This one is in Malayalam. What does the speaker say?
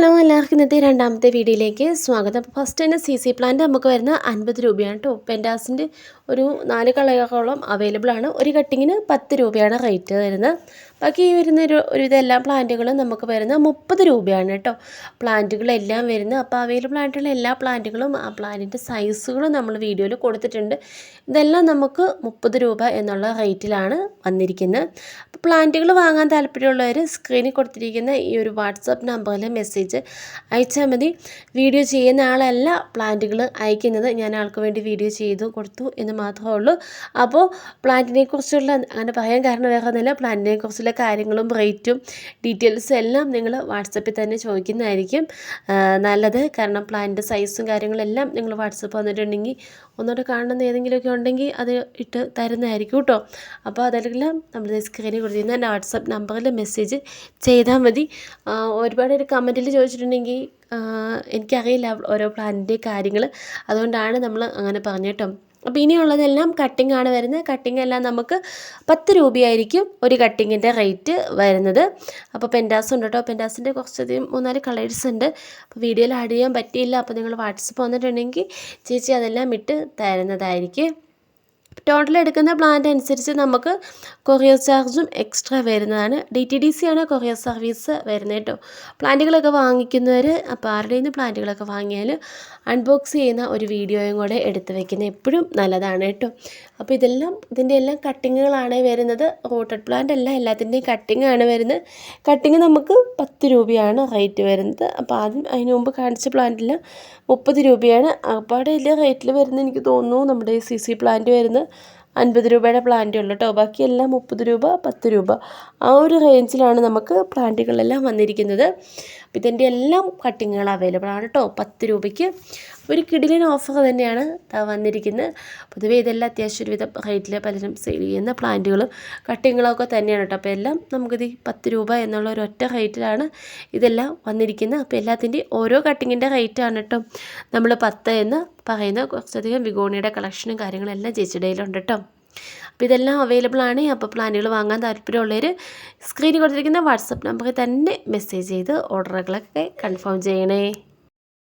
ഹലോ എല്ലാവർക്കും ഇന്നത്തെ രണ്ടാമത്തെ വീഡിയോയിലേക്ക് സ്വാഗതം. ഫസ്റ്റ് തന്നെ സി സി പ്ലാന്റ് നമുക്ക് വരുന്ന അൻപത് രൂപയാണ് കേട്ടോ പെൻഡാസിന്റെ ഒരു നാല് കളകളോളം അവൈലബിൾ ആണ്. ഒരു കട്ടിങ്ങിന് പത്ത് രൂപയാണ് റേറ്റ് വരുന്നത്. ബാക്കി ഈ വരുന്ന ഒരു ഒരുവിധ എല്ലാ പ്ലാന്റുകളും നമുക്ക് വരുന്ന മുപ്പത് രൂപയാണ് കേട്ടോ പ്ലാന്റുകളെല്ലാം വരുന്നത് അപ്പോൾ അവൈലബിൾ ആയിട്ടുള്ള എല്ലാ പ്ലാന്റുകളും ആ പ്ലാന്റിന്റെ സൈസുകളും നമ്മൾ വീഡിയോയിൽ കൊടുത്തിട്ടുണ്ട്. ഇതെല്ലാം നമുക്ക് മുപ്പത് രൂപ എന്നുള്ള റേറ്റിലാണ് വന്നിരിക്കുന്നത്. അപ്പോൾ പ്ലാന്റുകൾ വാങ്ങാൻ താല്പര്യമുള്ളവർ സ്ക്രീനിൽ കൊടുത്തിരിക്കുന്ന ഈ ഒരു വാട്സപ്പ് നമ്പറിൽ മെസ്സേജ് അയച്ചാൽ മതി. വീഡിയോ ചെയ്യുന്ന ആളല്ല പ്ലാന്റുകൾ അയക്കുന്നത്. ഞാൻ ആൾക്ക് വേണ്ടി വീഡിയോ ചെയ്തു കൊടുത്തു എന്ന് മാത്രമേ ഉള്ളൂ. അപ്പോൾ പ്ലാന്റിനെ കുറിച്ചുള്ള അങ്ങനെ പറയാൻ കാരണം വേറെ ഒന്നുമില്ല. പ്ലാന്റിനെ കുറിച്ചുള്ള കാര്യങ്ങളും റേറ്റും ഡീറ്റെയിൽസും എല്ലാം നിങ്ങൾ വാട്സപ്പിൽ തന്നെ ചോദിക്കുന്നതായിരിക്കും. നല്ലത്. കാരണം പ്ലാന്റിന്റെ സൈസും കാര്യങ്ങളെല്ലാം നിങ്ങൾ വാട്സപ്പ് വന്നിട്ടുണ്ടെങ്കിൽ ഒന്നുകൂടെ കാണുന്ന ഏതെങ്കിലുമൊക്കെ ഉണ്ടെങ്കിൽ അത് ഇട്ട് തരുന്നതായിരിക്കും കേട്ടോ. അപ്പോൾ അതെല്ലാം നമ്മൾ സ്ക്രീനിൽ കൊടുത്തിരുന്ന എന്റെ വാട്സപ്പ് നമ്പറിൽ മെസ്സേജ് ചെയ്താൽ മതി. ഒരുപാട് ഒരു കമന്റിൽ ചോദിച്ചിട്ടുണ്ടെങ്കിൽ എനിക്കറിയില്ല ഓരോ പ്ലാനിന്റെ കാര്യങ്ങൾ അതുകൊണ്ടാണ് നമ്മൾ അങ്ങനെ പറഞ്ഞു കേട്ടോ അപ്പോൾ ഇനിയുള്ളതെല്ലാം കട്ടിംഗ് ആണ് വരുന്നത്. കട്ടിംഗ് എല്ലാം നമുക്ക് പത്ത് രൂപയായിരിക്കും ഒരു കട്ടിങ്ങിന്റെ റേറ്റ് വരുന്നത്. അപ്പോൾ പെന്റാസ് ഉണ്ട് കേട്ടോ പെന്റാസിന്റെ കുറച്ചധികം മൂന്നാൽ കളേഴ്സ് ഉണ്ട്. അപ്പോൾ വീഡിയോയിൽ ആഡ് ചെയ്യാൻ പറ്റിയില്ല. അപ്പോൾ നിങ്ങൾ വാട്സപ്പ് വന്നിട്ടുണ്ടെങ്കിൽ ചേച്ചി അതെല്ലാം ഇട്ട് തരുന്നതായിരിക്കും. ടോട്ടൽ എടുക്കുന്ന പ്ലാൻ അനുസരിച്ച് നമുക്ക് കൊറിയർ ചാർജും എക്സ്ട്രാ വരുന്നതാണ്. ഡി ടി ഡി സി ആണ് കൊറിയർ സർവീസ് വരുന്നത് കേട്ടോ. പ്ലാന്റുകളൊക്കെ വാങ്ങിക്കുന്നവർ അപ്പോൾ ആരുടെ നിന്ന് പ്ലാന്റുകളൊക്കെ വാങ്ങിയാൽ അൺബോക്സ് ചെയ്യുന്ന ഒരു വീഡിയോയും കൂടെ എടുത്ത് വെക്കുന്നത് എപ്പോഴും നല്ലതാണ് കേട്ടോ. അപ്പോൾ ഇതെല്ലാം ഇതിന്റെ എല്ലാം കട്ടിങ്ങുകളാണ് വരുന്നത്. റോട്ടഡ് പ്ലാന്റ് അല്ല എല്ലാത്തിന്റെയും കട്ടിങ് ആണ് വരുന്നത്. കട്ടിങ് നമുക്ക് പത്ത് രൂപയാണ് റേറ്റ് വരുന്നത്. അപ്പോൾ ആദ്യം അതിന് മുമ്പ് കാണിച്ച പ്ലാന്റിൽ മുപ്പത് രൂപയാണ്. അപ്പാടെ എല്ലാ റേറ്റിൽ വരുന്നത് എനിക്ക് തോന്നുന്നു നമ്മുടെ സി സി പ്ലാന്റ് വരുന്നത് അൻപത് രൂപയുടെ പ്ലാന്റ് ഉള്ളു കേട്ടോ ബാക്കിയെല്ലാം മുപ്പത് രൂപ പത്ത് രൂപ. ആ ഒരു റേഞ്ചിലാണ് നമുക്ക് പ്ലാന്റുകളെല്ലാം വന്നിരിക്കുന്നത്. ഇതിന്റെ എല്ലാം കട്ടിങ്ങുകൾ അവൈലബിൾ ആണ് കേട്ടോ പത്ത് രൂപയ്ക്ക് ഒരു കിടിലിന് ഓഫർ തന്നെയാണ് വന്നിരിക്കുന്നത് പൊതുവേ ഇതെല്ലാം അത്യാവശ്യം ഒരുവിധം റേറ്റിൽ പലരും സെയിൽ ചെയ്യുന്ന പ്ലാന്റുകളും കട്ടിങ്ങുകളൊക്കെ തന്നെയാണ് കേട്ടോ അപ്പോൾ എല്ലാം നമുക്കിത് പത്ത് രൂപ എന്നുള്ള ഒരു ഒറ്റ റേറ്റിലാണ് ഇതെല്ലാം വന്നിരിക്കുന്നത് അപ്പോൾ എല്ലാത്തിന്റെയും ഓരോ കട്ടിങ്ങിന്റെ റേറ്റാണ് കേട്ടോ നമ്മൾ പത്ത് എന്ന് പറയുന്ന കുറച്ചധികം വിഗോണിയുടെ കളക്ഷനും കാര്യങ്ങളും എല്ലാം ചേച്ചിയുടെ കേട്ടോ അപ്പോൾ ഇതെല്ലാം അവൈലബിൾ ആണ്. അപ്പോൾ പ്ലാനുകൾ വാങ്ങാൻ താല്പര്യമുള്ളവർ സ്ക്രീനിൽ കൊടുത്തിരിക്കുന്ന വാട്സപ്പ് നമ്പറിൽ തന്നെ മെസ്സേജ് ചെയ്ത് ഓർഡറുകളൊക്കെ കൺഫേം ചെയ്യണേ.